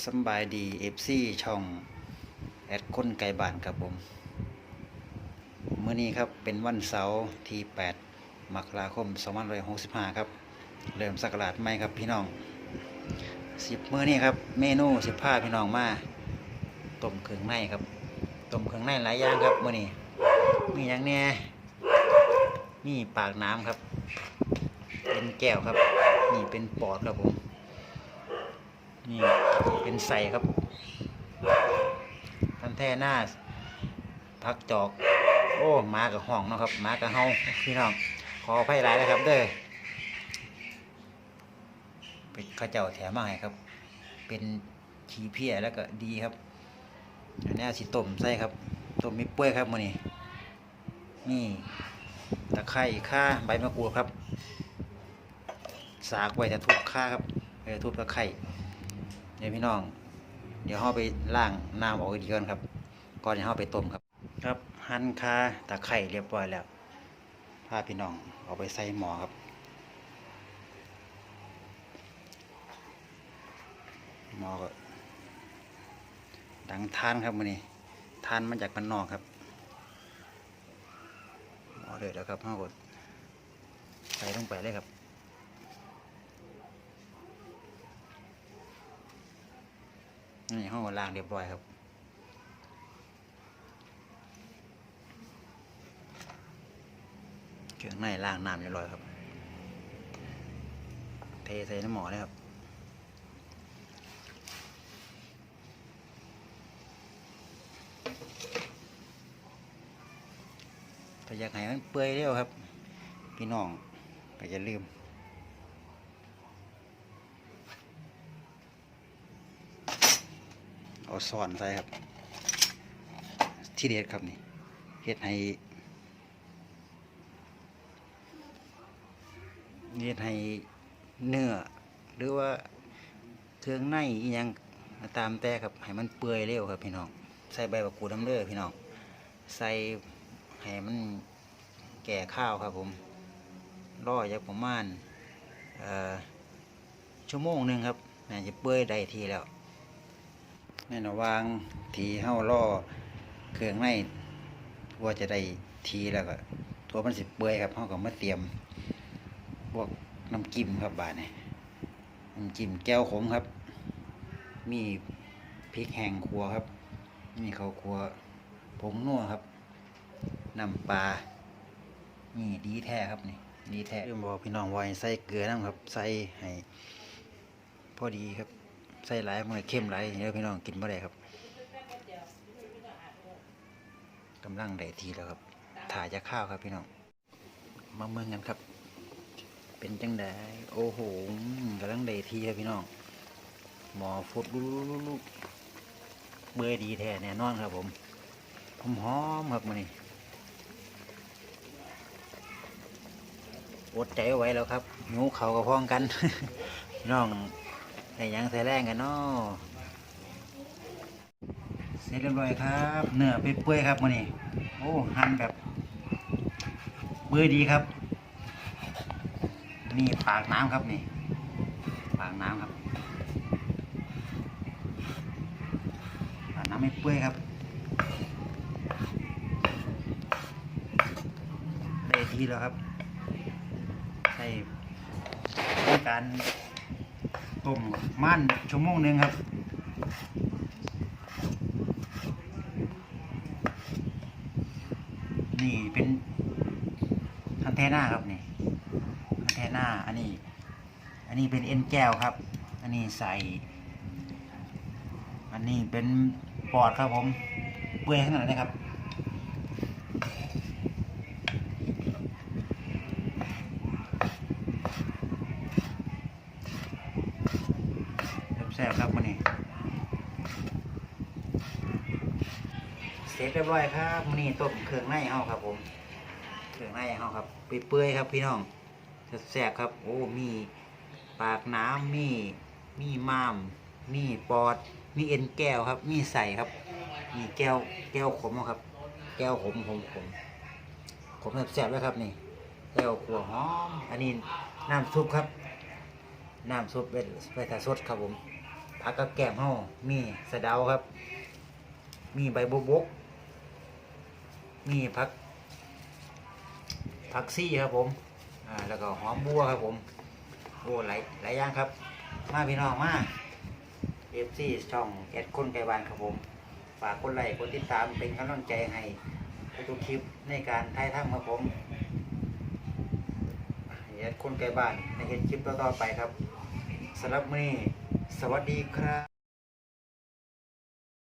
สบายดีเอฟซีช่องแอดคนไก่บ้านครับผมเมื่อนี้ครับเป็นวันเสาร์ที่ 8 มกราคม 2565 ครับ เริ่มสักราชใหม่ครับพี่น้องสิบมื้อนี้ครับ เมนูสิบผ้าพี่น้องมาต้มเครื่องในครับต้มเครื่องในหลายอย่างครับมื้อนี้มีอย่างแหน่มีปากน้ำครับ เป็นแก้วครับ นี่เป็นปอดครับผม นี่เป็นใส่ครับทันแท่หน้าพักจอก โอ้มากับห้องเนาะครับ มากับเฮาพี่น้องขออภัยหลายนะครับ เด้อเป็นข้าเจ้าแถมมาให้ครับ เป็นขี้เพี้ยแล้วก็ดีครับอันนี้สิต้มใส่ครับต้มมีเปื่อยครับมื้อนี้นี่ตะไคร้ข่าใบมะกรูดครับ สากไว้จะทุบข่าครับเออทุบตะไคร้ ดี๋ยวพี่น้อง เดี๋ยวเราไปล้างน้ำออกอีกก่อนครับ ก่อนจะเราไปต้มครับ ครับหั่นคาตะไคร้เรียบร้อยแล้วพาพี่น้องเอาไปใส่หม้อครับหม้อก็ดังทานครับมื้อนี้ทานมาจากบ้านนอกครับหม้อเดือดแล้วครับเราก็ใส่ลงไปเลยครับ นี่ห้องล้างเรียบร้อยครับเครื่องในล้างน้ำเรียบร้อยครับ เทใส่น้ำหมอเลยครับถ้าอยากให้มันเปื่อยเร็วครับ พี่น้องก็จะลืม เอาซ่อนใส่ครับ ที่เด็ดครับนี่เฮ็ดให้เฮ็ดให้เนื้อ หรือว่าเครื่องในอีหยังตามแต่ครับให้มันเปื่อยเร็วครับพี่น้อง ใส่ใบมะกรูดน้ำเลือพี่น้อง ใส่ให้มันแก่ข้าวครับผมรอจากประมาณชั่วโมงหนึ่งครับน่าจะเปื่อยได้ทีแล้ว ในระหว่างทีเฮาล่อเครื่องในว่าจะได้ทีแล้วก็ตัวมันสิบเปื่อยครับเฮาก็มาเตรียมพวกน้ำจิ้มครับบาดนี่น้ำจิ้มแก้วขมครับ มีพริกแห้งครัวครับมีข้าวครัวผงนัวครับน้ำปลานี่ดีแท้ครับนี่ดีแท้เรื่องบอกพี่น้องว่าให้ใส่เกลือน้ำครับ ใส่ให้พอดีครับ ใส่หลายมันเข้มหลายเดี๋ยวพี่น้องกินไม่ได้ครับกำลังได้ทีแล้วครับ ถ่ายจะข้าวครับพี่น้อง มาเมืองกันครับ เป็นจังไดโอ้โหกำลังได้ทีครับพี่น้อง หมอฟุดลุกเบื่อดีแท้แน่นอนครับผมผมหอมครับมันนี่อดใจไว้แล้วครับงูเขากระพ้องกัน น้อง ไอ้ยังใส่แรงกันเนาะเสร็จเรียบร้อยครับ เนื้อเปื่อยๆครับมันนี่โอ้หั่นแบบเปื่อยดีครับ นี่ปากน้ำครับนี่ ปากน้ำครับปากน้ำไม่เปื่อยครับได้ทีแล้วครับใช้การ ต้มมันชั่วโมงหนึ่งครับนี่เป็นคันเทน่าครับนี่คันเทน่าอันนี้ อันนี้เป็นเอ็นแก้วครับ อันนี้ใส่ อันนี้เป็นปอดครับผมเปื่อยขนาดนี้ครับ แซ่บๆครับมันนี่เสร็จเรียบร้อยครับมันนี่ต้มเครื่องในเฮาครับผม เครื่องในเฮาครับเปื่อยๆครับ พี่น้องแซ่บครับ โอ้มีปากน้ำมีมีม้าม มีปอด มีเอ็นแก้วครับ มีใส่ครับ มีแก้วแก้วขมครับ แก้วขมขมขมขมแซ่บๆเลยครับนี่แก้วขัวหอม อันนี้น้ำซุปครับ น้ำซุปเป็นไปตาสดครับผม ผักกับแกล้มเฮามีสะเดาครับ มีใบบวบก มีผักผักซี่ครับผม อ่า แล้วก็หอมบัวครับผมโอ้หลายหลายอย่างครับ มาพี่น้องมาเอฟซีช่องแอดคนไกลบ้านครับผม ฝากกดไลค์กดติดตามเป็นกำลังใจให้ทุกคลิปในการถ่ายทำครับผมแอดคนไกลบ้านในเห็นคลิปต่อๆไปครับสำหรับมื้อนี้ สวัสดีครับ